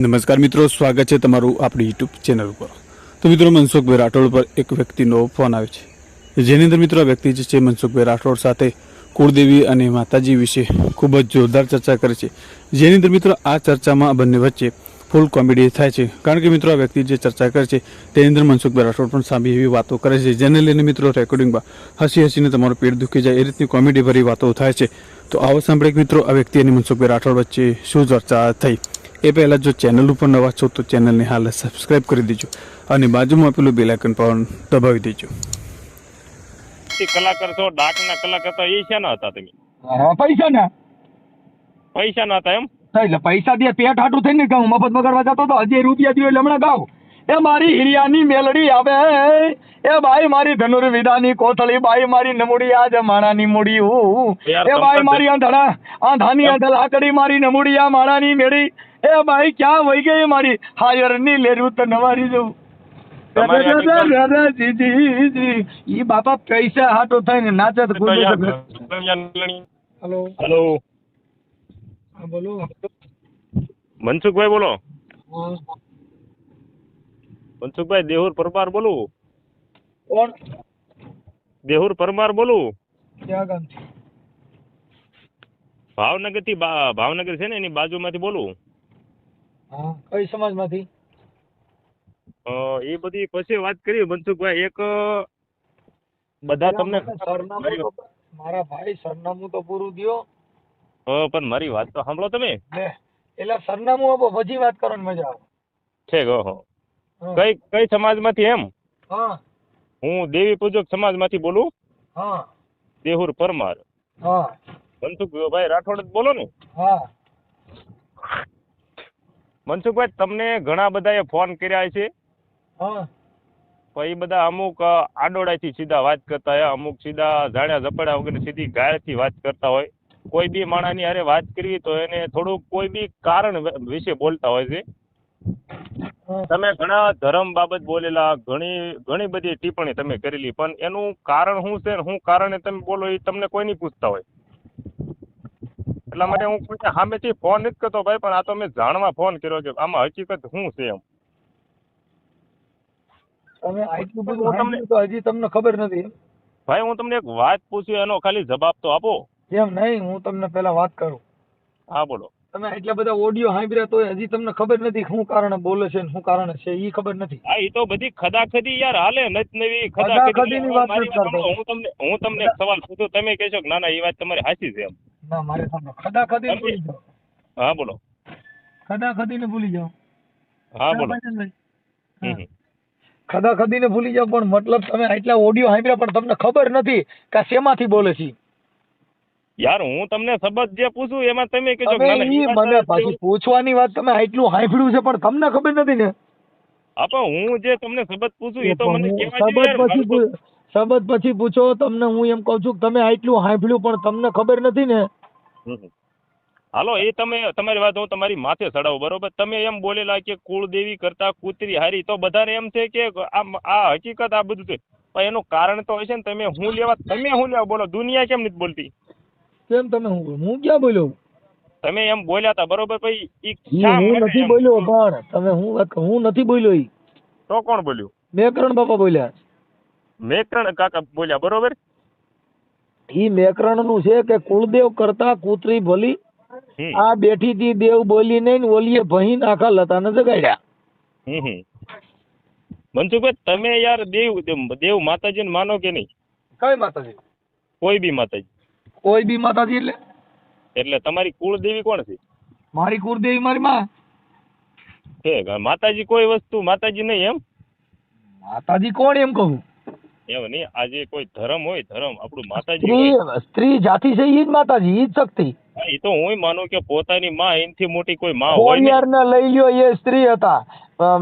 નમસ્કાર મિત્રો, સ્વાગત છે તમારું આપણી યુટ્યુબ ચેનલ ઉપર. તો મિત્રો, મનસુખભાઈ રાઠોડ પર એક વ્યક્તિનો ફોન આવે છે. જેની અંદર મિત્રો, આ વ્યક્તિ જે છે, મનસુખભાઈ રાઠોડ સાથે કુળદેવી અને માતાજી વિશે ખૂબ જ જોરદાર ચર્ચા કરે છે. જેની અંદર મિત્રો, આ ચર્ચામાં બંને વચ્ચે ફૂલ કોમેડી થાય છે. કારણ કે મિત્રો, આ વ્યક્તિ જે ચર્ચા કરે છે, તેની અંદર મનસુખભાઈ રાઠોડ પણ સામે એવી વાતો કરે છે, જેને લઈને મિત્રો રેકોર્ડિંગમાં હસી હસીને તમારું પેટ દુખી જાય, એ રીતની કોમેડી ભરી વાતો થાય છે. તો આવો સાંભળે મિત્રો, આ વ્યક્તિ અને મનસુખભાઈ રાઠોડ વચ્ચે શું ચર્ચા થઈ? એ પહેલાં જો ચેનલ ઉપર નવા છો તો ચેનલને હાલ સબસ્ક્રાઇબ કરી દેજો અને બાજુમાં પેલું બેલ પણ દબાવી દેજો. કલાકાર છો ડાકના કલાકાર તો એ ના હતા તમે? પૈસા ના પૈસા ના હતા એમ? એટલે પૈસા દે પેટ હાટું થઈને ગાઉં મફત બગાડવા જતો તો હજી રૂપિયા દ્યો એટલે હમણાં ગાઉં એ મારી હિરિયાની મેલડી આવે. એ ભાઈ મારી ધનુર્વિદાની કોથળી ભાઈ મારી નમુડી આજ માણાની મૂડી હું એ ભાઈ મારી આંધળા આંધાની આંધળા આકડી મારી નમુડી આ માણાની મેળી. એ ભાઈ ક્યાં વહી ગઈ મારી? હાયરની લેરું તો નવારી જવું. ઈ બાપા પૈસા હાટો થઈને નાચે તો હલો. હેલો. હા, બોલો. મનસુખભાઈ બોલો. મનસુખભાઈ દેહુર પરમાર બોલું? કોણ? દેહુર પરમાર બોલું? ક્યાં ગામથી? ભાવનગરથી ભાવનગર છે ને એની બાજુમાંથી બોલું? કઈ સમાજમાંથી? એ બધી પછી વાત કરી મનસુખભાઈ. એક બધા તમને સરનામું મારા ભાઈ સરનામું તો પૂરું દ્યો. પણ મારી વાત તો સાંભળો તમે. એટલે સરનામું આપો પછી વાત કરવાની મજા આવે. છે ઓહો. કઈ કઈ સમાજમાંથી એમ? હા. હું દેવી પૂજક સમાજમાંથી બોલું? હા. દેહુર પરમાર. હા. મનસુખભાઈ રાઠોડ જ બોલો ને? હા. મનસુખભાઈ તમને ઘણા બધાએ ફોન કર્યા છે? પછી બધા અમુક આડોડાથી સીધા વાત કરતા હોય અમુક સીધા જાણ્યા ઝપડા વગર સીધી ગાયથી વાત કરતા હોય. કોઈ બી માણસની હારે વાત કરવી તો એને થોડુંક કોઈ બી કારણ વિશે બોલતા હોય છે. તમે ઘણા ધર્મ બાબત બોલેલા ઘણી ઘણી બધી ટિપ્પણી તમે કરેલી પણ એનું કારણ શું છે શું કારણે તમે બોલો એ તમને કોઈ નહીં પૂછતા હોય. એટલા માટે હું કોઈને સામેથી ફોન નથી કરતો ભાઈ પણ આ તો મેં જાણવા ફોન કર્યો કે આમાં હકીકત શું છે એમ. તમે આટલું બધું તમને- તો હજી તમને ખબર નથી. ભાઈ હું તમને એક વાત પૂછ્યું એનો ખાલી જવાબ તો આપો. કેમ નહીં? હું તમને પહેલા વાત કરું. હા બોલો. તમે એટલા બધા ઓડિયો સાંભળ્યા તો હજી તમને ખબર નથી શું કારણે બોલે છે ને શું કારણે છે એ ખબર નથી. હા એ તો બધી ખદાખદી યાર હાલે નત નવી ખદાખદીની વાત નથી કરતો. હું તમને હું તમને એક સવાલ પૂછું તમે કહેશો કે ના ના એ વાત તમારી સાચી છે એમ. ના મારે સાંભળો ખદાખદી ભૂલી જાઓ. હા બોલો. ખદાખદી ને ભૂલી જાઓ. હા બોલો. ખદાખદી ખદીને ભૂલી જાઓ પણ મતલબ તમે આટલા ઓડિયો સાંભળ્યા પણ તમને ખબર નથી કે શેમાંથી બોલે છે યાર હું તમને સબત જે પૂછું એમાં તમે કહેશો કે તમે ના ના ઈ ઈ વાત મને. પાછી પૂછવાની વાત તમે આટલું સાંભળ્યું છે પણ તમને ખબર નથી ને? હા હું જે તમને સબત પૂછું એ તો મને સબત પછી સબત પછી પૂછો તમને હું એમ કહું છું કે તમે આટલું સાંભળ્યું પણ તમને ખબર નથી ને. હાલો એ તમે તમારી વાત હું તમારી માથે ચડાવું બરોબર? તમે એમ બોલેલા કે કુળદેવી કરતા કૂતરી હારી તો બધાને એમ છે કે આમ આ હકીકત આ બધું છે. પણ એનું કારણ તો હશે ને તમે હું લેવા તમે હું લેવા બોલો? દુનિયા કેમ નથી બોલતી? કેમ તમે હું હું ક્યાં બોલ્યો? તમે એમ બોલ્યા હતા બરોબર? ભાઈ ઈ હું નથી બોલ્યો પણ તમે હું વાત હું નથી બોલ્યો ઈ. તો કોણ બોલ્યું? મેકરણ બાપા બોલ્યા. મેકરણ કાકા બોલ્યા બરોબર? ઈ મેકરણનું છે કે કુળદેવ કરતા કૂતરી ભલી આ બેઠી તી દેવ બોલી ને ઓલીએ નાખા આખા લતાને જગાડ્યા. મનસુખભાઈ તમે યાર દેવ દેવ માતાજીને માનો કે નહીં? કઈ માતાજી? કોઈ બી માતાજી. કોઈ બી માતાજી એટલે? એટલે તમારી કુળદેવી કોણ છે? મારી કુળદેવી મારી માં? છે માતાજી કોઈ વસ્તુ માતાજી નહીં એમ? માતાજી કોણ એમ કહું? એમ નહીં આજે કોઈ ધર્મ હોય ધર્મ. આપણું માતાજી સ્ત્રી જાતિ છે ઈ જ માતાજી ઈ જ શક્તિ. એ તો હું માનું કે પોતાની માં એનથી મોટી કોઈ માં હોય ખોડિયાર ને લઈ લ્યો એ સ્ત્રી હતા.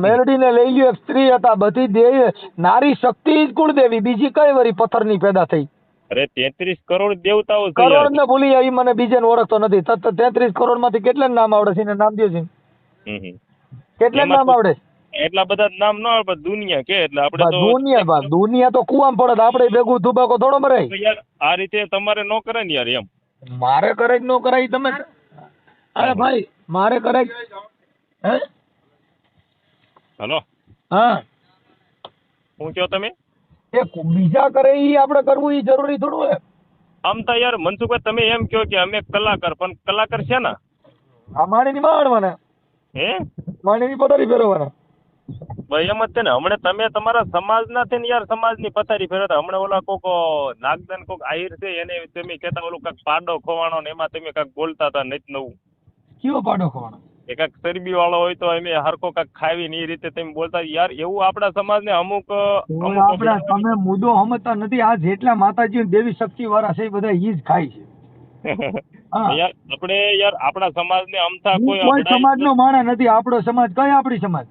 મેલડી ને લઈ લ્યો એક સ્ત્રી હતા. બધી દેવી નારી શક્તિ જ કુળદેવી. બીજી કઈ વરી પથ્થરની પેદા થઈ? અરે તેત્રીસ કરોડ દેવતાઓ કરોડ ને ભૂલી જાય મને બીજે ઓળખતો નથી. તેત્રીસ કરોડમાંથી કેટલા નામ આવડે છે? નામ દો છે. કેટલા નામ આવડે? એટલા બધા નામ ન આવડે દુનિયા કે એટલે આપણે તો દુનિયા બા દુનિયા તો કુવામ પડે આપણે ભેગું ધુબાકો થોડો મરે યાર આ રીતે તમારે ન કરે ને યાર એમ. મારે કરે કે ન કરાય તમે? અરે ભાઈ મારે કરે હે? હલો. હા. શું કહો તમે? એ બીજા કરે એ આપણે કરવું એ જરૂરી થોડું હે આમ તો યાર મનસુખભાઈ તમે એમ કહો કે અમે કલાકાર પણ કલાકાર છે ને? આ માણીની માણવાના હે? માણીની પથારી ફેરવવાના. ભાઈ એમ જ છે ને. હમણાં તમે તમારા સમાજના છે ને યાર સમાજની પથારી ફેરવતા. હમણાં ઓલા કોક નાગદાન કોક આહિર છે એને તમે કહેતા ઓલું કાંઈક પાડો ખોવાનો ને એમાં તમે કાંઈક બોલતા હતા નહીં નવું. કયો પાડો ખવાનો એ કાંઈક ચરબી વાળો હોય તો એને હરકો કાંઈક ખાવી ને એ રીતે તમે બોલતા યાર એવું આપણા સમાજને અમુક અમુક આપણા તમે મુદ્દો સમજતા નથી. આ જેટલા માતાજી દેવી શક્તિ વાળા છે એ બધા ઈ જ ખાય છે. યાર આપણે યાર આપણા સમાજને અમથા કોઈ કોઈ સમાજનો માણસ નથી. આપણો સમાજ કઈ આપણી સમાજ?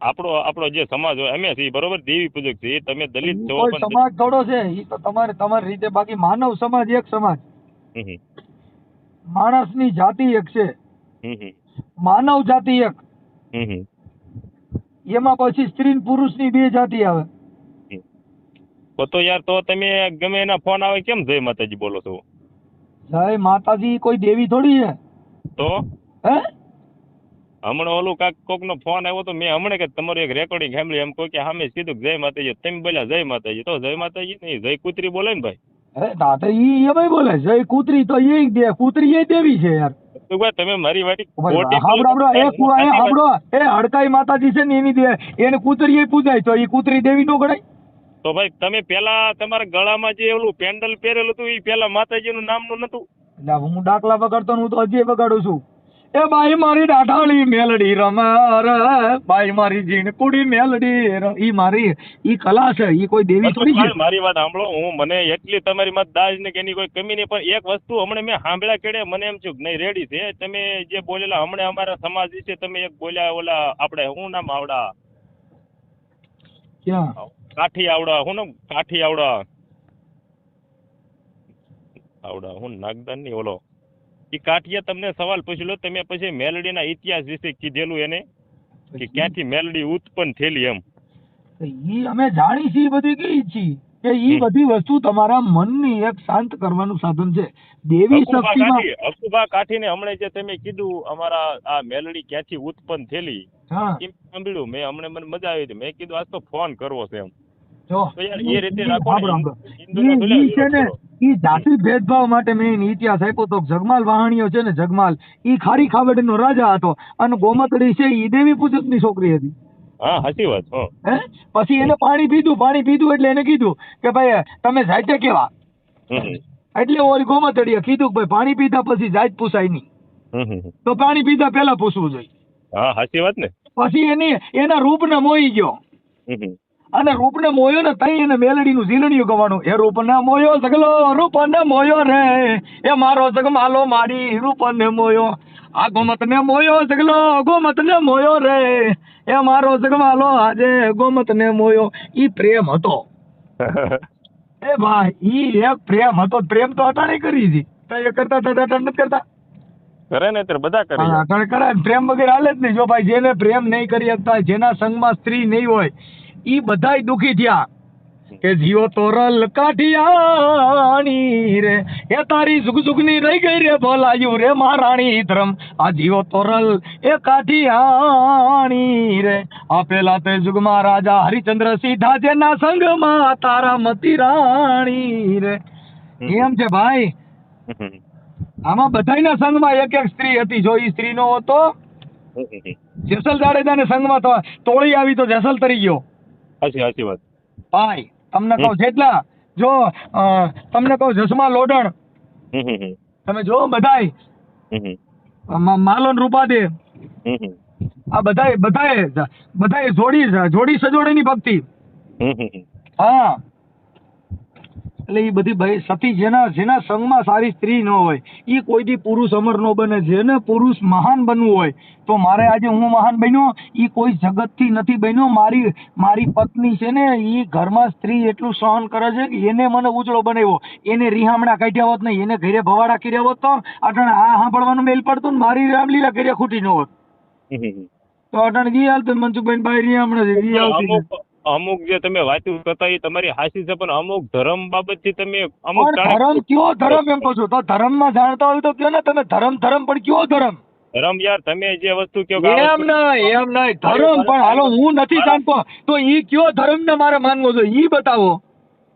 આપણો આપણો જે સમાજ હોય અમે છીએ બરોબર? દેવી પૂજક છીએ. તમે દલિત છો પણ સમાજ થોડો છે. એ તો તમારે તમારી રીતે. બાકી માનવ સમાજ એક સમાજ. માણસની જાતિ એક છે. માનવ જાતિ એક. એમાં પછી સ્ત્રી ને પુરુષની બે જાતિ આવે. તો યાર તો તમે ગમે એના ફોન આવે કેમ જય માતાજી બોલો છો? જય માતાજી કોઈ દેવી થોડી છે? તો? હે? હમણાં ઓલું કાક કોકનો ફોન આવ્યો તો મેં હમણાં કે તમારું એક રેકોર્ડિંગ સાંભળી એમ કોઈ કે સામે સીધું જય માતાજી. તમે બોલ્યા જય માતાજી. તો જય માતાજી નહીં જય કૂતરી બોલે ને ભાઈ? અરે દાદા ઈ એમાંય બોલે જય કૂતરી તો એ દે કૂતરી એ દેવી છે યાર. તો તમે મારી વાટી ખોટી હાંભળો, એ કુવા એ હાબડો એ હડકાઈ માતાજી છે ને એની દે એને કૂતરીએ પૂજાય. તો એ કૂતરી દેવી નો ગણાય? તો ભાઈ તમે પેલા તમારા ગળામાં જે ઓલું પેન્ડલ પહેરેલું હતું એ પેલા માતાજીનું નામનું નતું? ના હું ડાકલા વગાડતો ને હું તો હજી વગાડું છું. એ બાઈ મારી દાઢાળી મેલડી રમાર. બાઈ મારી જીણ કુડી મેલડી ઈ મારી ઈ કલા છે. ઈ કોઈ દેવી થોડી છે. મારી વાત સાંભળો. હું મને એટલી તમારી માં દાજ ને કેની કોઈ કમી નહીં પણ એક વસ્તુ હમણે મેં સાંભળ્યા કેડે મને એમ છું નહીં રેડી છે. તમે જે બોલેલા હમણાં અમારા સમાજ વિશે તમે એક બોલ્યા ઓલા આપણે હું નામ આવડા? ક્યાં? કાઠી આવડા હું નામ? કાઠી આવડા. આવડા હું નાગદાનની ઓલો. એ કાઠિયા તમને સવાલ પૂછેલો તમે પછી મેલડીના ઇતિહાસ વિશે કીધેલું એને કે ક્યાંથી મેલડી ઉત્પન્ન થયેલી એમ. ઈ અમે જાણી છીએ બધી કઈ છીએ કે ઈ બધી વસ્તુ તમારા મનની એક શાંત કરવાનું સાધન છે. દેવી શક્તિમાં હકુબા કાઠીને હમણાં જે તમે કીધું અમારા આ મેલડી ક્યાંથી ઉત્પન્ન થયેલી હા. સાંભળ્યું મેં હમણાં મને મજા આવી હતી મેં કીધું આજ તો ફોન કરવો છે એમ. જો એ રીતે ઈ રાખો ને, સાંભળો, હિન્દુને ઈ- ભલે ઈ છે ને ઈ જાતિ ભેદભાવ માટે મેં ઇતિહાસ આપ્યો તો જગમાલ વાહણીઓ છે ને જગમાલ ઈ ખારી ખાવડનો રાજા હતો અને ગોમતડી છે ઈ દેવી પૂજકની છોકરી હતી. હા સાચી વાત પછી એને પાણી પીધું પાણી પીધું એટલે એને કીધું કે ભાઈ તમે જાતે કેવા. એટલે ઓરી ગોમતડીએ કીધું કે ભાઈ પાણી પીધા પછી જાત પૂછાય નહીં. તો પાણી પીધા પહેલા પૂછવું જોઈએ. હા સાચી વાત ને. પછી એની એના રૂપ ને મોઈ ગયો. અને રૂપને મોયો ને તઈ એને મેલડીનું ઝીલણિયું ગવાનું. એ રૂપને મોયો સગલો રૂપને મોયો રે. એ મારો જગમાલો મારી રૂપને મોયો. આ ગોમતને મોયો સગલો ગોમતને મોયો રે. એ મારો જગમાલો આજે ગોમતને મોયો. ઈ પ્રેમ હતો. એ ભાઈ ઈ એક પ્રેમ હતો. પ્રેમ તો અટાણે કરી હતી તઈ એ કરતા તટા અટાણે નથી કરતા? કરે ને ત્યારે બધા કરે. અટાણે કરાય પ્રેમ વગેરે હાલે જ નહીં. જો ભાઈ જેને પ્રેમ નહીં કરી શકતા જેના સંગમાં સ્ત્રી નહીં હોય ઈ બધાય દુખી થયા. કે જીવો તોરલ કાઠિયાણી રે એ તારી સુખ સુખની રહી ગઈ રે ભલાયું રે મહારાણી ધર્મ. આ જીવો તોરલ એ કાઠિયાણી રે. આ પેલા તે જુગમાં રાજા હરિચંદ્ર સીધા જેના સંગમાં તારા મતી રાણી રે એમ છે ભાઈ. આમાં બધાયના સંગમાં એક એક સ્ત્રી હતી. જો ઈ સ્ત્રી નો હતો. જેસલ જાડેજાને સંગમાં તો તોળી આવી તો જેસલ તરી ગયો. સાચી સાચી વાત ભાઈ તમને કહું જેટલા જો તમને કહું જસમા લોઢણ. તમે જો બધાય. માલન રૂપાદે. આ બધાય બધાય બધાય જોડી જોડી સજોડીની ભક્તિ હમ હમ હમ. હા એટલે એ બધી ભાઈ સતી જેના જેના સંગમાં સારી સ્ત્રી ન હોય એ કોઈ દી પુરુષ અમર ન બને જેને પુરુષ મહાન બનવું હોય તો મારે આજે હું મહાન બન્યો એ કોઈ જગતથી નથી બન્યો મારી મારી પત્ની છે ને એ ઘરમાં સ્ત્રી એટલું સહન કરે છે કે એને મને ઉજળો બનાવ્યો એને રિહામણા કાઢ્યા હોત નહીં એને ઘરે ભવાડા કર્યા હોત તો અટણ આ સાંભળવાનું મેલ પડતું ને મારી રામલીલા કર્યા ખૂટી ન હોત ગી. તો અટાણે દી હાલતું મનસુખભાઈ ભાઈ રિહામણા છે. અમુક જે તમે વાંચ્યું કરતા એ તમારી હાસી છે પણ અમુક ધર્મ બાબતથી તમે અમુક ધર્મ કયો ધર્મ એમ કહો છો? તો ધર્મમાં જાણતા હોય તો કયો ને? તમે ધર્મ ધર્મ પણ કયો ધર્મ? ધર્મ યાર તમે જે વસ્તુ કયો કે એમ નહીં એમ નહીં. ધર્મ પણ હાલો હું નથી જાણતો. તો ઈ કયો ધર્મ ને મારે માનવો જોઈએ? ઈ બતાવો.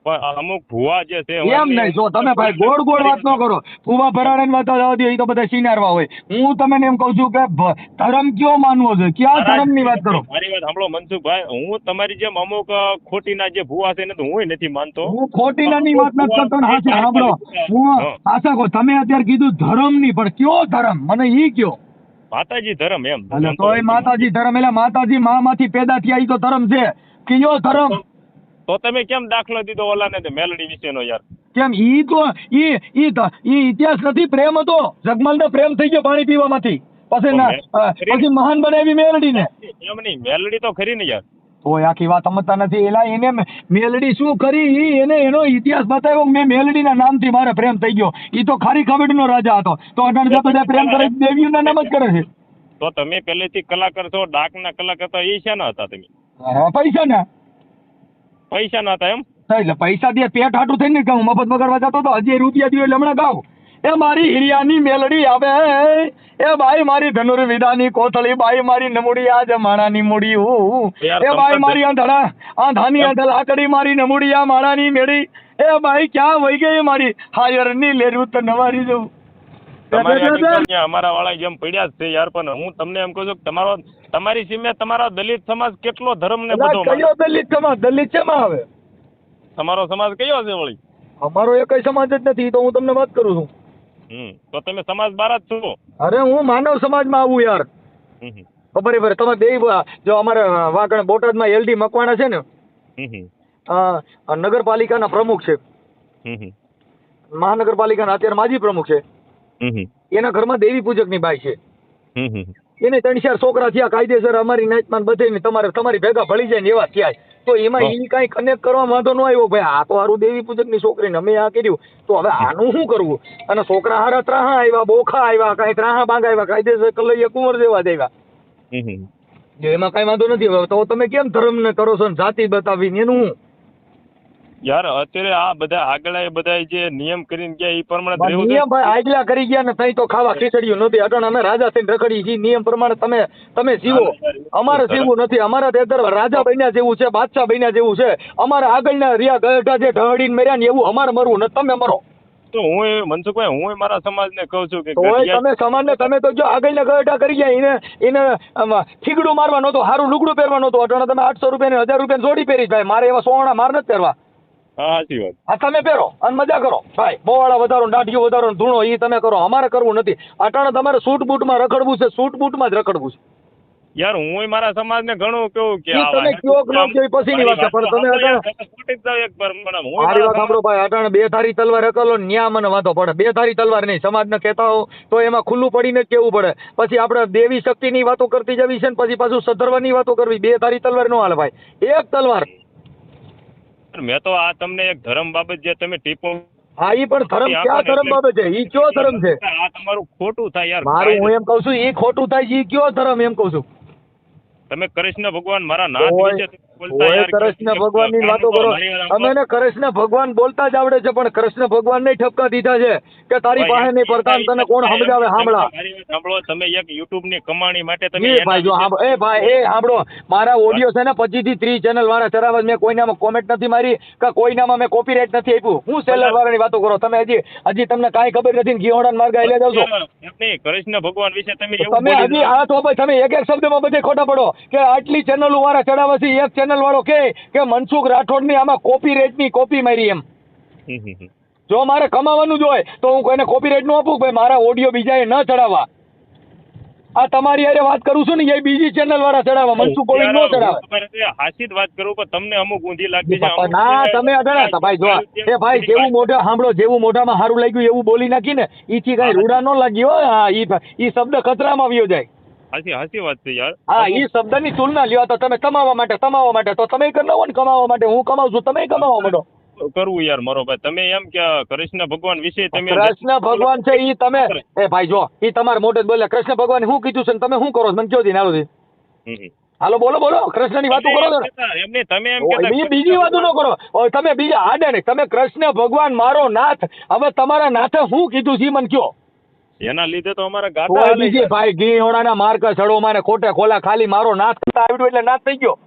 પણ અમુક ભૂવા જે છે એમ નહીં જો તમે ભાઈ ગોળ ગોળ વાત ન કરો. ફુવા ભરાડાની વાત જવા દો એ તો બધા સિનારવા હોય. હું તમને એમ કહું છું કે ધર્મ કયો માનવો છે ક્યાં ધર્મની વાત કરો? મારી વાત સાંભળો મનસુખભાઈ હું તમારી જેમ અમુક ખોટીના જે ભૂવા છે એને તો હું નથી માનતો. હું ખોટીનાની વાત નથી કરતો હા સાંભળો. હું. આશા કહો તમે અત્યારે કીધું ધર્મની પણ કયો ધર્મ? મને ઈ કયો. માતાજી ધર્મ એમ. તો એ માતાજી ધર્મ એટલે માતાજી મામાંથી પેદા થયા ઈ તો ધર્મ છે. કયો ધર્મ? તો તમે કેમ દાખલો દીધો ઓલાને તે મેલડી વિશેનો યાર? કેમ? ઈ તો ઈ ઈ ઈ ઇતિહાસ નથી પ્રેમ હતો. જગમલને પ્રેમ થઈ ગયો પાણી પીવામાંથી. પછી ના પછી મહાન બનાવી મેલડીને. એમ નહીં મેલડી તો ખરી ને યાર. તો આખી વાત સમજતા નથી. એલા એને મેલડી શું કરી? એને એનો ઇતિહાસ બતાવ્યો મેં મેલડીના નામથી મારે પ્રેમ થઈ ગયો. એ તો ખારી ખબરનો રાજા હતો. તો અટાણે બધા પ્રેમ કરે છે, દેવીઓના નામ જ કરે છે. તો તમે પહેલેથી કલાકાર છો ડાકના કલાકાર હતા એ શાના હતા તમે? પૈસા ને પૈસા ના હતા એમ એટલે પૈસા દે પેટ હાટું થઈને કહું મફત બગાડવા જતો તો હજી રૂપિયા દીધો એટલે હમણાં ગાવ. એ મારી હિરિયાની મેલડી આવે. એ ભાઈ મારી ધનુર્વિદાની કોથળી ભાઈ મારી નમુડી આ માણાની મૂડી હું એ ભાઈ મારી આંધળા આંધાની આંધળ આકડી મારી નમુડી આ માણાની મેળી. એ ભાઈ ક્યાં વહી ગઈ મારી? હાયરની લેરું તો નવારી જવું અમારા વાળા જેમ પડ્યા જ છે યાર પણ હું તમને એમ કહું છું કે તમારો તમારી સીમે તમારો દલિત સમાજ કેટલો ધર્મ ને બધો કયો દલિત સમાજ? દલિત શેમાં આવે? તમારો સમાજ કયો છે વળી? અમારો એકય સમાજ જ નથી તો હું તમને વાત કરું છું. હમ તો તમે સમાજ બાર જ છો. અરે હું માનવ સમાજમાં આવું યાર. હમ. ખબર તમે બે જો અમારે વાગણ બોટાદમાં એલડી મકવાણા છે ને નગરપાલિકાના પ્રમુખ છે. મહાનગરપાલિકાના અત્યારે માજી પ્રમુખ છે. એના ઘરમાં દેવી પૂજકની બાઈ છે. એને ત્રણ ચાર છોકરા થયા કાયદેસર અમારી નાચમાં બધે તમારે તમારી ભેગા ભળી જાય ને એવા થયા તો એમાં એ કઈ કનેક્ટ કરવા વાંધો ન આવ્યો. ભાઈ આ તો હારું દેવી પૂજકની છોકરીને અમે આ કર્યું. તો હવે આનું શું કરવું? અને છોકરા હારા ત્રાહા આવ્યા બોખા આવ્યા કઈ ત્રાહા બાંગા આવ્યા કાયદેસર કલૈયા કુંવર જેવા દેવા. એમાં કઈ વાંધો નથી. તો તમે કેમ ધર્મ ને કરો છો ને જાતિ બતાવીને? એનું હું યાર અત્યારે આ બધા આગળ એ બધા જે નિયમ કરીને ગયા એ પ્રમાણે નિયમ ભાઈ આગલા કરી ગયા ને તઈ તો ખાવા ખીચડ્યું નથી અટણ અમે રાજા થઈને રખડી જી નિયમ પ્રમાણે તમે તમે જીવો. અમારે જીવવું નથી. અમારા તે રાજા બન્યા જેવું છે બાદશાહ બન્યા જેવું છે. અમારે આગળના રિયા ગઢા જે ઢહડીને મર્યા ને એવું અમારે મરવું ને તમે મરો. તો હું એ મનસુખભાઈ હું મારા મારા સમાજને કહું છું કે તમે સમાજને તમે તો જો આગળના ગઢા કરી ગયા એને એને ફીગડું થીગડું મારવા નહોતું સારું લુગડું પહેરવા નહોતું. અટાણે તમે આઠસો રૂપિયા હજાર રૂપિયા જોડી પહેરી ભાઈ. મારે એવા સોના માર નથી પહેરવા. હા સાચી વાત. આ તમે પહેરો અને મજા કરો. ભાઈ બોવાળા વધારો દાઢીઓ વધારો ધૂણો એ તમે કરો. અમારે કરવું નથી. અટાણે તમારે સૂટ બૂટમાં રખડવું છે સૂટ બૂટમાં જ રખડવું છે. યાર હું મારા સમાજને ઘણું કેવું કે તમે કયો કે ન કયો પછીની વાત છે, પણ તમે મારી વાત સાંભળો ભાઈ અટાણે બે ધારી તલવાર રકલો ન્યા મને વાંધો પડે. બે ધારી તલવાર નહીં. સમાજને કહેતા હો તો એમાં ખુલ્લું પડીને કેવું પડે. પછી આપણે દેવી શક્તિની વાતો કરતી જવી છે ને પછી પાછું સધર્વની વાતો કરવી. બે ધારી તલવાર નો હાલે ભાઈ. એક તલવાર. સમાજ- મેં તો આ તમને એક ધર્મ બાબત જે તમે ટીપો હા એ પણ ધર્મ ક્યાં ધર્મ બાબત છે? ઈ કયો ધર્મ છે? આ તમારું ખોટું થાય યાર મારું હું એમ કઉ છું એ ખોટું થાય છે ઈ કયો ધર્મ એમ કઉ છું? તમે કૃષ્ણ ભગવાન મારા નાથ વિશે બોલતા ભગવાનની વાતો કરો. અમે ને કૃષ્ણ ભગવાન બોલતા જ આવડે છે પણ કૃષ્ણ ભગવાન ને ઠપકા દીધા છે કે તારી પાસે નહીં પડતા તને કોણ સમજાવે? સાંભળા સાંભળો. તમે એક યુટ્યુબની કમાણી માટે તમે એ ભાઈ જો એ ભાઈ એ સાંભળો મારા ઓડિયો છે ને પચીસથી ત્રીસ ચેનલ વાળા ચરાવત મેં કોઈનામાં કોમેન્ટ નથી મારી કે કોઈનામાં મેં કોપીરાઇટ નથી આપ્યું. હું સેલર વાળાની વાતો કરો. તમે હજી હજી તમને કાંઈ ખબર નથી ઘી ઘીહોડા માર્ગ આવી જાવ છો. કૃષ્ણ ભગવાન વિશે તમે તમે હજી આ તો તમે એક એક શબ્દમાં બધે ખોટા પડો કે આટલી ચેનલો વાળા ચડાવવાથી એક ચેનલ વાળો કે કે મનસુખ રાઠોડની આમાં કોપીરાઇટની કોપી મારી એમ. જો મારે કમાવાનું જ હોય તો હું કોઈને કોપીરાઇટનું આપું ભાઈ મારા ઓડિયો બીજાએ ન ચડાવવા. આ તમારી હારે વાત કરું છું ને એ બીજી ચેનલ વાળા ચડાવવા મનસુખ ગોવિંદ નો યાર, ચડાવે. હું તમારી સાથે હાચી જ વાત કરું પણ તમને અમુક ઊંધી લાગતી છે ના તમે અડાડા ભાઈ જો એ ભાઈ જેવું મોઢા સાંભળો જેવું મોઢામાં સારું લાગ્યું એવું બોલી નાખી ને ઈથી કઈ રૂડા ન લાગ્યો હા ઈ ઈ શબ્દ કચરામાં આવ્યો જાય. હાચી હાચી વાત છે યાર. હા એ શબ્દની તુલના લ્યો તો તમે કમાવા માટે કમાવા માટે તો તમે કરી લો ને કમાવા માટે હું કમાવું છું તમે કમાવા માંડો કરવું યાર મારો ભાઈ. તમે એમ કે કૃષ્ણ ભગવાન વિશે તમે કૃષ્ણ ભગવાન છે ઈ તમે એ ભાઈ જો ઈ તમારે મોઢે બોલે કૃષ્ણ ભગવાન શું કીધું છે ને તમે શું કરો છો? મને કયો દી હમ. હાલો બોલો બોલો કૃષ્ણની વાતો કરો એમને ને. તમે એમ કે બીજી વાતો ન કરો. તમે બીજા આડે નહીં. તમે કૃષ્ણ ભગવાન મારો નાથ. હવે તમારા નાથે શું કીધું છે મને કયો? એના લીધે તો અમારા ગાટા કોઈ હાલે છે. ભાઈ ઘી ઓણાના માર્ક ચડો માને ખોટે ખોલા ખાલી મારો નાથ કરતા આવડ્યું એટલે નાથ થઈ ગયો.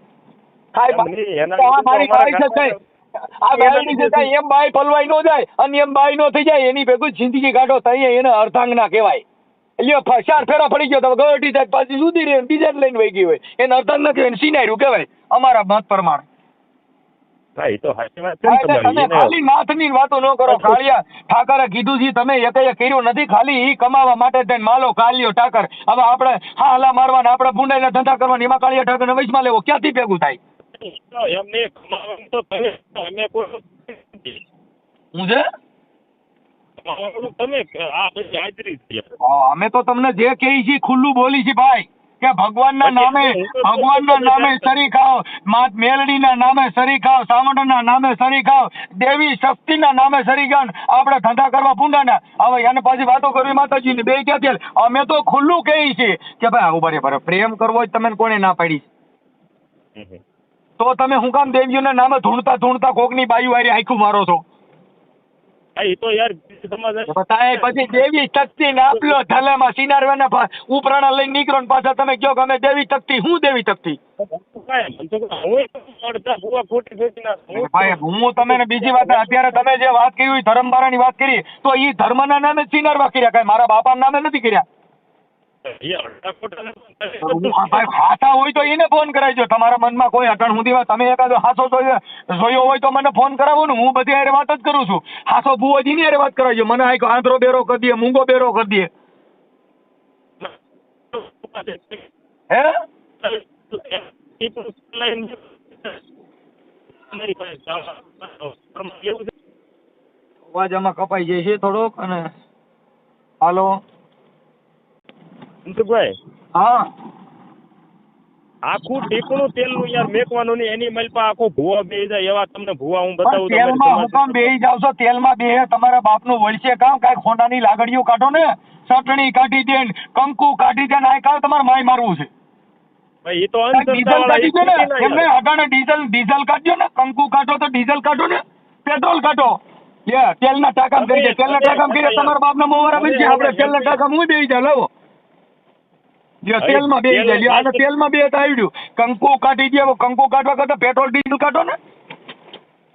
થાય મારી ખાઈ છે ગાડા- આ બાઈ છે સાહેબ, એમ બાઈ પલવાઈ નો જાય અને એમ બાય નો થઈ જાય એની ભેગું જિંદગી કાઢો થાય એને અર્ધાંગના કહેવાય. એટલે ચાર ફેરા પડી ગયો તો ગવર્ટી થાય પાછી સુધી રહે બીજા લઈને વહી ગઈ હોય. એને અર્ધાંગના એને સિનાર્યું કહેવાય અમારા મત પ્રમાણે. હા, એ તો સાચી વાત છે ને હા, એટલે તમારી. તમે ખાલી નાથની વાતો ન કરો. કાળિયા ઠાકરે કીધું છે તમે એકેય કર્યું નથી. ખાલી ઈ કમાવા માટે થઈને માલો કાલ્યો ઠાકર. હવે આપણે હા હલા મારવાના આપણે ભૂંડાઈના ધંધા કરવાના એમાં કાળિયા ઠાકરને વચમાં લેવો. ક્યાંથી ભેગું થાય? એમને કમાવાનું તો અમે કોઈ હું છે? તમે આ હાજરી છે. અમે તો તમને જે કહીએ છીએ ખુલ્લું બોલી છે ભાઈ. કે ભગવાનના નામે ભગવાનના નામે સરી ખાઓ માત મેલડીના નામે સરી ખાઓ સાવણના નામે સરી ખાઓ દેવી શક્તિના નામે સરી ખાઓ આપણે ધંધા કરવા પૂંડાના હવે એને પાછી વાતો કરવી માતાજીની. બે ક્યાંથી હાલે? અમે તો ખુલ્લું કહી છીએ કે ભાઈ આવું બરે બરે પ્રેમ કરવો જ તમે કોને ના પાડી. તો તમે હું કામ દેવીઓના નામે ધૂણતા ધૂણતા કોકની બાયુ વારી આખું મારો છો? એ તો યાર બતાય પછી દેવી શક્તિ ને આપલો થલેમાં સિનારવાના ઉપરાણા લઈને નીકળો ને પાછા તમે કયો અમે દેવી શક્તિ હું દેવી શક્તિ કાંઈ મને તો હું અડધા ભૂવા ખોટી વેચી નાખું. હું ભાઈ હું તમે બીજી વાત અત્યારે તમે જે વાત કરી હોય ધર્મબારાની વાત કરી તો ઈ ધર્મના નામે સિનાર સિનારવા કર્યા કઈ મારા બાપા નામે નથી કર્યા હાથા હોય તો એને ફોન કરાવજો તમારા મનમાં કોઈ અટણ સુધીમાં તમે એકાદો હાસો જોયો હોય તો મને ફોન કરાવો ને હું બધી અરે વાત જ કરું છું હાસો ભુવાજીની હારે વાત કરાવજો મને આ આંધળો બેરો કરી દે મૂંગો બેરો કરી દે હે અવાજ આમાં કપાઈ જાય છે થોડોક અને હાલો. મનસુખભાઈ હા. આખું ટીપણું તેલનું યાર મેકવાનું ને એની મલપા આખો ભૂવા બે જાય એવા તમને ભૂવા હું બતાવું બતાવું તેલમાં હું કામ બેહી જાવ છો તેલમાં બે તમારા બાપનું વળશે કામ કાંઈ ખોંડા ની લાગડીઓ કાઢો ને ચટણી કાઢી દે કંકુ કાઢી દે આ કાં તમારે માય મારવું છે. ભાઈ એ તો ડીઝલ કાઢી દો ને એમને અટાણે ડીઝલ ડીઝલ કાઢજો ને કંકુ કાઢો તો ડીઝલ કાઢો ને પેટ્રોલ કાઢો. લે તેલના ટાકામ કરી દે તેલના ટાકામ કરી તમારા બાપના મોવારા બનશે આપણે તેલના ટાકામ હું દેઈ જાય લાવો. લ્યો તેલમાં બે જાય લ્યો તેલમાં બે આવડ્યું. કંકુ કાઢી દે કંકુ કાઢવા કરતા પેટ્રોલ ડીઝલ કાઢો ને.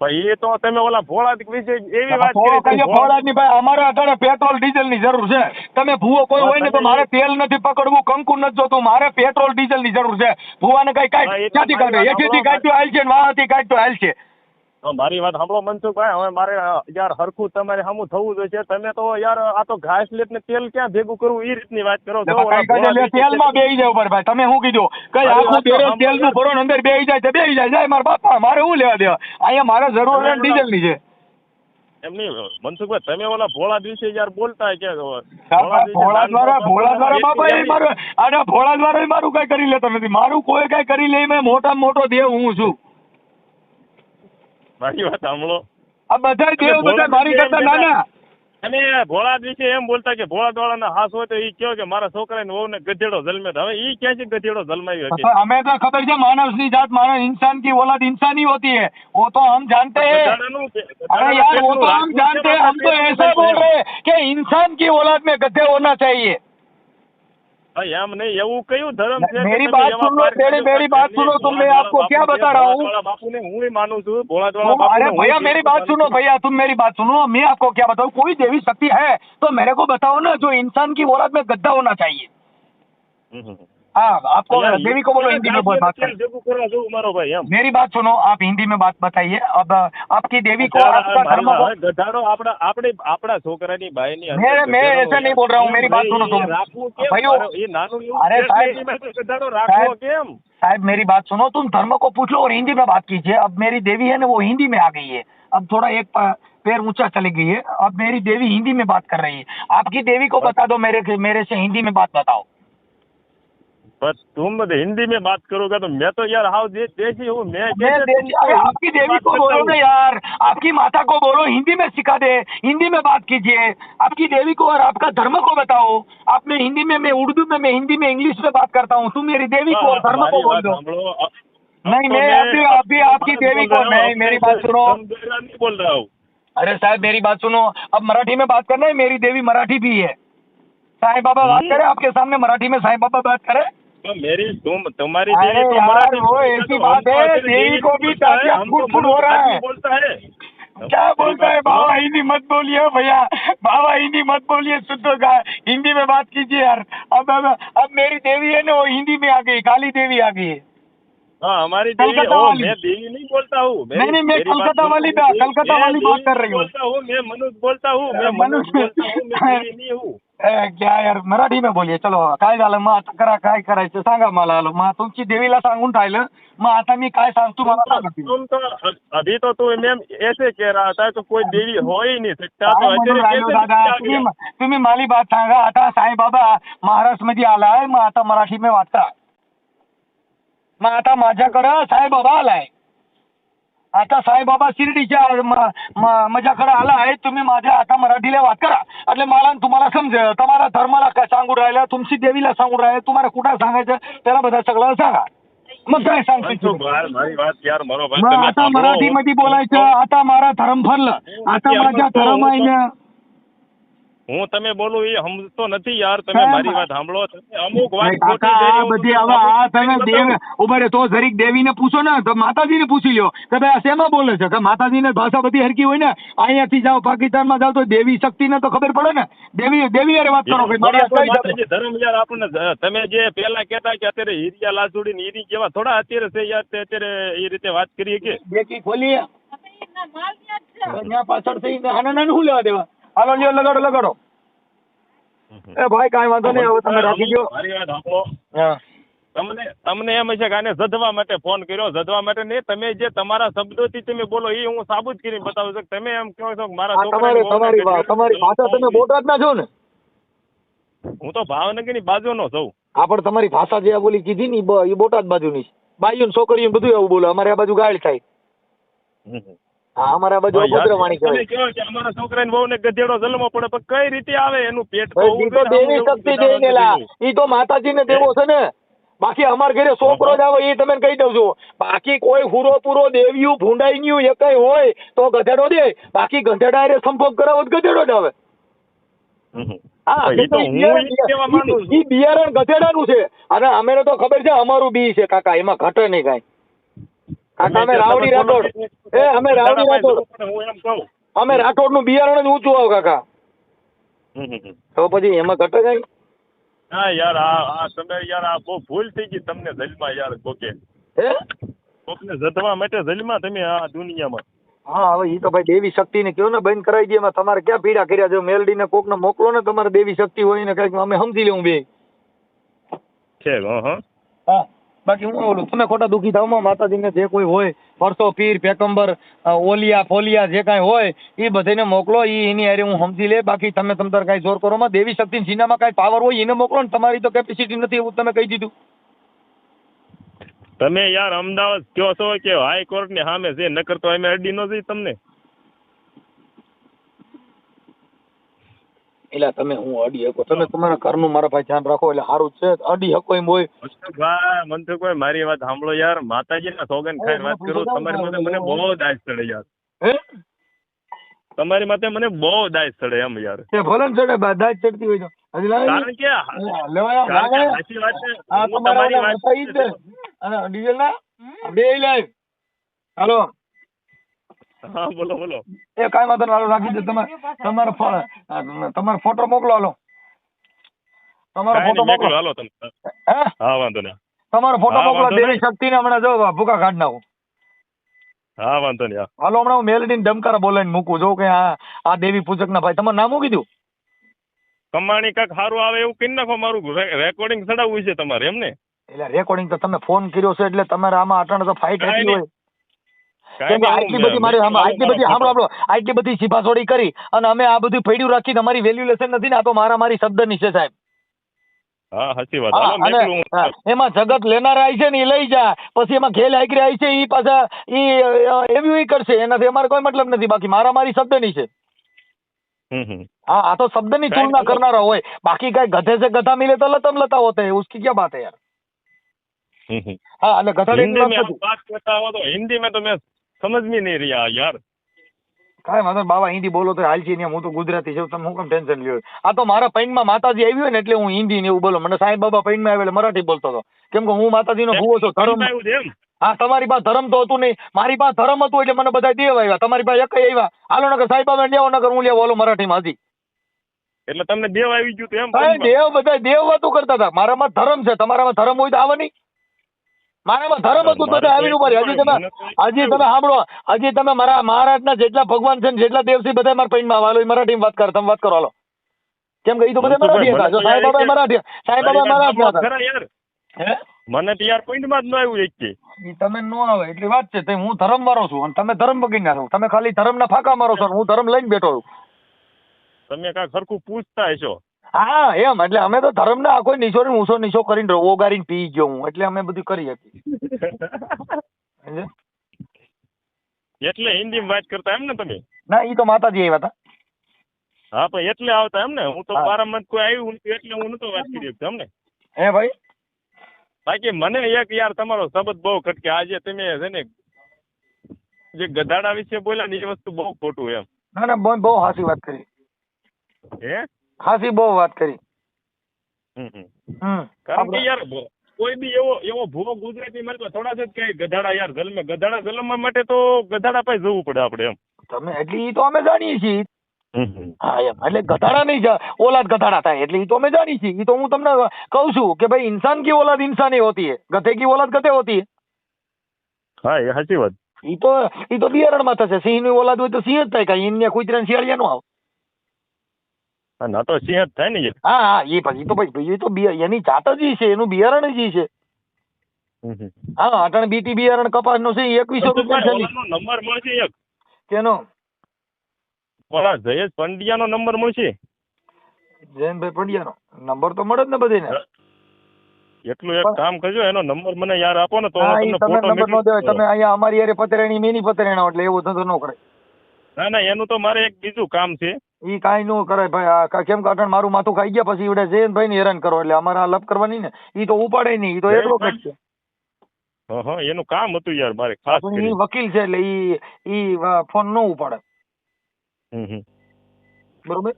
ભાઈ એ તો તમે ઓલા ભોળા વિશે એવી વાત કરી કહીએ ફોડાની ભાઈ અમારે અત્યારે પેટ્રોલ ડીઝલની જરૂર છે. તમે ભૂવો કોઈ હોય ને તો મારે તેલ નથી પકડવું કંકુ નથી જોતું મારે પેટ્રોલ ડીઝલની જરૂર છે. ભૂવાને કઈ કાઢ ક્યાંથી કાઢે? એઠીથી સાંભળો. હાલ છે ને વાહથી હાલ છે મારી વાત સાંભળો મનસુખભાઈ હવે મારે યાર હરખું તમારે સામું થવું જોઈએ તમે તો યાર આ તો ઘાસ લેટ ને તેલ ક્યાં ભેગું કરવું એ રીતની વાત કરો. તેલમાં બેહી જાય ઉપર ભાઈ. તમે શું કીધું? કઈ આખું. તેલનું ભરો અંદર બેહી જાય તો બેહી જાય. જાય મારા બાપા મારે શું લેવા દેવા? અહીંયા મારે જરૂર ડીઝલની છે. એમ નહીં મનસુખભાઈ તમે ઓલા ભોળા દિવસે યાર બોલતા કે ભોળા દ્વારા ભોળા દ્વારા બાપા એ મારું આના ભોળા દ્વારા મારું કઈ કરી લેતા નથી. મારું કોઈ કઈ કરી લે મેં મોટામાં મોટો દેવ હું છું. મારી વાત સાંભળો આ બધા દેવ ભોળા બધા મારી દિવસે કરતા એમ નાના અને ભોળા દિવસે એમ બોલતા કે ભોળા દ્વાળાના હાસ હોય તો એ કહો કે મારા છોકરાને વહુ ને ગધેડો જન્મે તો હવે એ ક્યાંથી ગધેડો જન્માયો तो हमें तो खबर है मानव की जात मानव इंसान की औलाद इंसान ही होती है वो तो हम जानते हैं ગધેડાનું કે- अरे यार वो तो हम जानते हैं हम तो ऐसा बोल रहे हैं कि इंसान की औलाद में गधे होना चाहिए भाई हम नहीं એવું કયું ધર્મ છે मेरी કે बात તમે सुन लो, એવા मेरी- मेरी बात सुनो, तुम मैं आपको क्या बता रहा हूँ? ભોળાદ્વાળા બાપુને હું માનું છું ભોળાદ્વાળા तुम બાપુને अरे હું भैया જીવ मेरी बात માનું सुनो છું. भैया तुम मेरी बात सुनो मैं आपको क्या बताऊँ कोई देवी शक्ति है तो मेरे को बताओ ना जो इंसान की औलाद में गद्दा होना चाहिए હમ, હમ. हाँ आपको યાર, देवी को बोलो हिंदी में बोल बात તેલ करें ભેગું કરવા જવું મારો ભાઈ એમ मेरी बात सुनो आप हिंदी में बात बताइए अब आपकी देवी को ગધાડા- आपका धर्म મારી को વાત, ગધાડો આપણા આપણે આપણા છોકરાની બાઈની અંદર मैं- मैं ગધેડો ऐसा नहीं बोल रहा हूँ, मेरी बात એ सुनो तुम। રાખવું કેમ? ભાઈઓ, મારો- એ નાનું એવું અરે છે, સાહેબ, એની માટે ગધાડો રાખવો સાહેબ, કેમ साहब मेरी बात सुनो तुम धर्म को पूछो और हिंदी में बात कीजिए अब मेरी देवी है ना वो हिंदी में आ गई है अब थोड़ा एक प- पैर ऊंचा चली गई है अब मेरी देवी हिंदी में बात कर रही है आपकी देवी को बता दो मेरे मेरे से हिंदी में बात बताओ बस तुम हिंदी में बात करोगे तो मैं तो यार हाउ दे, देसी हूँ मैं मैं अरे आपकी देवी को बोलो ना यार आपकी माता को बोलो हिंदी में सिखा दे हिंदी में बात कीजिए। आपकी देवी को और आपका धर्म को बताओ। आप में हिंदी में मैं उर्दू में मैं हिंदी में इंग्लिश में बात करता हूँ। तुम मेरी देवी को और धर्म को बोल दो। नहीं, तो मैं अभी- अभी तो आपकी देवी को- नहीं, मेरी बात सुनो। नहीं बोल रहा हूँ। अरे साहब मेरी बात सुनो। अब मराठी में बात करना है मेरी देवी मराठी भी है। साईं बाबा बात करे आपके सामने मराठी में साईं बाबा बात करे। तो मेरी तुम तुम्हारी अरे देवी तो यार, मराठी वो बोलता ऐसी तो बात हमको है, अपनी देवी को भी बोलता है, ताकिया हमको फुट-फुट हो रहा मनुष्य है। बोलता है क्या बोलता है बाबा बाबा हिंदी मत बोलिए भैया बाबा हिंदी मत बोलिए शुद्ध का हिंदी में बात कीजिए यार अब अब अब मेरी देवी है ना वो हिंदी में आ गई काली देवी आ गई है हाँ हमारी देवी कलकत्ता ओ, वाली। मैं देवी नहीं बोलता हूँ मेरी- नहीं, नहीं, मैं मेरी बात कलकत्ता सुनो, वाली मैं बात- देवी- कलकत्ता मैं वाली बात देवी कर रही हूँ। बोलता हूँ मैं मनुष्य बोलता हूँ मैं मनुष्य- मनुष्य बोलता हूँ मैं देवी नहीं हूँ ए, क्या यार मराठी में बोलिए चलो काय झालं मग आता करा काय करायचं सांगा मला आलो मग तुमची देवीला सांगून राहिलं मग आता मी काय सांगतो मला सांगा तुम्ही. तुम तो अ- अभी तो तू मैम ऐसे कह रहा था तो कोई देवी हो ही नहीं सकता तो काय म्हणून अचानक राहिलो कैसे दादा देवी आ तुम्ही गया? तुम्ही माली बात सांगा आता साईबाबा महाराष्ट्र मध्ये आलाय मग आता मराठी में वाचता मग आता माझ्याकडं साईबाबा आलाय. आता साईबाबा शिर्डीच्या माझ्याकडे आला आहे तुम्ही माझ्या आता मराठीला वाद करा. अरे मला तुम्हाला समजेल. तुम्हाला धर्माला काय सांगू राहिलं तुमची देवीला सांगू राहिलं तुम्हाला कुठं सांगायचं त्याला बघा सगळं सांगा. मग काय सांगतो आता मराठीमध्ये बोलायचं आता मारा धर्म फरलं आता माझ्या धर्म आहे હું તમે બોલું એ સમજતો નથી યાર તમે મારી વાત સાંભળો તમે અમુક વાત ખોટી બધી હવે આ તમે દેવ. ઊભા રે તો જરીક દેવીને પૂછો ને તો માતાજીને પૂછી લ્યો. કે ભાઈ આ શેમાં બોલે છે? કે માતાજીને ભાષા બધી હરકી હોય ને અહીંયાથી જાઓ પાકિસ્તાનમાં જાઓ તો દેવી શક્તિને તો ખબર પડે ને. દેવી દેવી અરે વાત કરો ધર્મ યાર આપણને તમે જે પેલા કહેતા કે અત્યારે હીરિયા લાસુડી ને હીરી જેવા થોડા અત્યારે છે યાર અત્યારે એ રીતે વાત કરીએ કે? ખોલીએ. પાછળ થઈ નાના નાનું શું લેવા દેવા? હાલો લ્યો લગાડો લગાડો. એ ભાઈ કાઈ વાંધો નહીં હવે તમે રાખી દો હા. તમને તમને એમ છે કે આને જધવા માટે ફોન કર્યો જધવા માટે નહીં તમે જે તમારા શબ્દોથી તમે બોલો એ હું સાબુત કરીને બતાવું છું. તમે એમ કહો છો મારા તમારી તમારી તમારી ભાષા તમે બોટાદના છો ને. હું તો ભાવનગરની બાજુનો છું. આ પણ તમારી ભાષા જે આ બોલી કીધી ને એ બોટાદ બાજુની ની બાઈઓ છોકરીઓ બધું એવું બોલે અમારે આ બાજુ ગાળ થાય. હા અમારે બાજુ કહેવાય. કહો કે અમારા છોકરાને ગધેડો જન્મ પડે પણ કઈ રીતે આવે એનું પેટ તો ભાઈ, ઈ તો દેવી શક્તિ દઈને લા ઈ તો માતાજીને દેવો છે ને. બાકી અમાર ઘરે છોકરો જ આવે એ તમે કહી દઉં છું. બાકી કોઈ હુરો પૂરો દેવ્યું ભૂંડાઈ ગયું એ કઈ હોય તો ગધેડો દે. બાકી ગધેડા એ સંભોગ કરાવો તો ગધેડો જ આવે. બિયારણ ગધેડાનું છે. અને અમે તો ખબર છે અમારું બી છે કાકા. એમાં ઘટે નહીં કાંઈ. કાકા અમે રાવડી રાઠોડ. એ અમે રાવડી રાઠોડ. હું એમ કહું. અમે રાઠોડનું બિયારણ જ ઊંચું આવ કાકા. તો પછી એમાં ઘટે કઈ? હા યાર આ આ તમે યાર આ બહુ ભૂલ થઈ ગઈ તમને જલમાં યાર કોકે. હે? કોકને જધવા માટે જલમાં તમે આ દુનિયામાં. હા હવે એ તો ભાઈ દેવી શક્તિ ને કયો ને બંધ કરાવી દે એમાં. તમારે ક્યાં પીડા કર્યા છે? મેલડી ને કોક ને મોકલો ને તમારે દેવી શક્તિ હોય ને કંઈક. અમે સમજી લેવું બે. છે હા હં. હા. બાકી હું બોલું તમે ખોટા દુઃખી થાવમાં માતાજીને જે કોઈ હોય પરસો પીર પેકંબર ઓલિયા, ફોલિયા, જે કાંઈ હોય એ બધાને મોકલો એ એની હારે હું સમજી લે, બાકી તમે તમતાર કાંઈ જોર કરો માં, દેવી શક્તિ સિનામાં કાંઈ પાવર હોય, એને મોકલો ને તમારી તો કેપેસિટી નથી એવું તમે કહી દીધું. તમે યાર અમદાવાદ કયો છો કે હાઈકોર્ટની સામે છે, નકર તો અમે અડી ન જઈ તમને. એટલે તમે હું અડી શકો. તમે તમારા ઘરનું મારા ભાઈ ધ્યાન રાખો એટલે સારું છે. અડી શકો એમ હોય. મનસુખભાઈ મનસુખભાઈ મારી વાત સાંભળો યાર. માતાજીના સોગન ખાઈ વાત કરો. તમારી માટે મને બહુ દાસ ચડે યાર. હે? તમારી માટે મને બહુ દાસ ચડે એમ યાર. તે ભલન ચડે જ ચડતી હોય તો. હજી લાવી કારણ કે લેવાય લાગે? સાચી વાત છે. આ તમારી વાત છે. અને ડીઝલ ના બે લાઈવ હાલો. હા બોલો બોલો. એ કાઈ વાંધો નહીં રાખી દે. તમારે તમારો તમારો ફોટો મોકલો હાલો. તમારો ફોટો મોકલો. હાલો તમે. હા? વાંધો નહીં. તમારો ફોટો મોકલો દેવી શક્તિ ને હમણાં જો ભૂકા કાઢ નાખું. હા વાંધો નહીં હાલો હમણાં હું મેલડીને ધમકારા બોલાવીને મૂકું જો કે આ આ દેવી પૂજક ના ભાઈ. તમારું નામ શું કીધું? કમાણી કાક સારું આવે એવું કરી નાખો મારું રેકોર્ડિંગ ચડાવવું છે તમારે એમ ને? એટલે રેકોર્ડિંગ તો તમે ફોન કર્યો છે એટલે તમારે આમાં અટાણે તો ફાઇટ હતી હોય. કેમ કે આટલી બધી મારી સામે આટલી બધી સાંભળો સાંભળો આટલી બધી છીપાછોડી કરી અને અમે આ બધું પડ્યું રાખીને અમારી વેલ્યુલેશન નથી ને આ તો મારા મારી શબ્દની છે સાહેબ હા સાચી વાત હા, હાલો અને મેકલું હું. હા, એમાં જગત લેનારા આવી છે ને એ લઈ જા પછી એમાં ખેલ આકરી આવી છે એ પાછા એ એવી ઈ કરશે એનાથી અમારે કોઈ મતલબ નથી બાકી મારા મારી શબ્દની છે હમ હમ હા આ તો શબ્દની કાંઈ તુલના ખબર. કરનારા હોય બાકી કઈ ગધે से गधा मिले तो लतम लता होता है उसकी क्या बात है यार हम्म, हम्म। हाँ એટલે ગધા हिंदी में નથી आप बात करता हो तो हिंदी में तो मैं સમજ મે નહીં રહ્યા યાર. કાંઈ વાંધો બાબા હિન્દી બોલો તો હાલ છે હું તો ગુજરાતી છું તમે હું કેમ ટેન્શન લ્યો. આ તો મારા પૈનમાં માતાજી આવી હોય ને એટલે હું હિન્દી ને એવું બોલો. મને સાહેબ બાબા પૈનમાં આવે એટલે મરાઠી બોલતો હતો. કેમ કે હું માતાજીનો ભૂવો છું ધર્મ. હા તમારી પાસે ધર્મ તો હતું નહીં. મારી પાસે ધર્મ હતું એટલે મને બધા દેવ આવ્યા. તમારી પાસે એકઈ આવ્યા. હાલો નગર સાહેબ બાબા લેવો નગર હું લેવો હાલો મરાઠીમાં હજી. એટલે તમને દેવ આવી ગયું એમ દેવ બધા દેવ વાતો કરતા હતા. મારામાં ધર્મ છે. તમારામાં ધર્મ હોય તો આવે નહીં. મારામાં ધર્મ હતું તમે આવીને ઊભા હજી તમે હજી તમે સાંભળો. હજી તમે મારા મહારાજના જેટલા ભગવાન છે ને જેટલા દેવ છે બધા મારા પૈનમાં આવે. હાલો એ વાત કરો તમે વાત કરો હાલો. કેમ કે એ તો બધા મરાઠી હતા. જો સાંઈ બાબા મરાઠી સાહેબ બાબા મરાઠી હતા. ખરા યાર. હે? મને તો યાર પોઈન્ટમાં જ ન આવ્યું એક કે. તમે નો આવે એટલી વાત છે. હું ધર્મ મારો છું અને તમે ધર્મ બગીના છો. તમે ખાલી ધર્મના ફાંકા મારો છો હું ધર્મ લઈને બેઠો છું. તમે કાંઈ સરખું પૂછતા હશો? હા એમ. એટલે અમે તો ધર્મના આખો નીચો ઊંચો નીચો કરીને ઓગારીને પી ગયો હું. એટલે અમે બધું કરી હતી. એટલે હિન્દીમાં વાત કરતા એમ ને તમે? ના એ તો માતાજી આવ્યા હતા. હા પણ એટલે આવતા એમ ને? હું તો બારામાં કોઈ આવ્યું નથી એટલે હું નતો વાત કરી શકતો એમ ને? હે ભાઈ? બાકી મને એક યાર તમારો શબ્દ બહુ ખટકે આજે તમે છે ને જે ગધાડા વિશે બોલ્યા ને એ વસ્તુ બહુ ખોટું એમ. ના ના બહુ બહુ હાસી વાત કરી. હે? ખાસી બહુ વાત કરી. કારણ કે યાર કોઈ બી એવો એવો ભૂવો ગુજરાતી મારે તો થોડા જ કે ગધાડા યાર ગલમે ગધાડા જલમવા માટે તો ગધાડા પાસે જવું પડે આપણે એમ. તમે એટલે ઈ તો અમે જાણીએ છીએ. હા એમ. એટલે ગધાડા નહીં ઓલાદ ગધાડા થાય એટલે એ તો અમે જાણીએ છીએ. ઈ તો હું તમને કહું છું કે ભાઈ ઇન્સાન કી ઓલાદ ઇન્સાન હોતી હે? ગધે કી ઓલાદ ગધે હોતી હા? એ સાચી વાત. એ તો ઈ તો બિયારણમાં થશે. સિંહની ઓલાદ હોય તો સિંહ જ થાય કઈ ઈન્ય કુતરા શિયાળિયા નું આવે. ના તો સિંહ જ થાય ને હા હા એ પછી તો પછી એ તો એની જાત જ છે એનું બિયારણ જ છે. હા અટણ બીટી બિયારણ કપાસનું છે એકવીસો રૂપિયા નંબર મળશે એક. કેનો? ઓલા જયેશ પંડ્યાનો નંબર મળશે. જયંતભાઈ પંડ્યાનો. નંબર તો મળે જ ને બધીને. એટલું એક કામ કરજો એનો નંબર મને યાર આપો ને તો હું તમને ફોટો નંબર નો દેવાય. તમે અહીંયા અમારી યારે પતરેણી મેની પતરેણા એટલે એવું ધંધો ન કરે ના ના એનું તો મારે એક બીજું કામ છે. ઈ કાંઈ નો કરે ભાઈ આ કેમ કે અટણ મારું માથું ખાઈ ગયા પછી ઈવડે જયંતભાઈ ને હેરાન કરો એટલે અમારે આ લપ કરવાની ને ઈ તો ઉપાડે નહીં ઈ તો કઈ છે. હા એનું કામ હતું યાર મારે ખાસ ઈ વકીલ છે એટલે ઈ ઈ ફોન નો ઉપાડે. હમ હમ. બરોબર?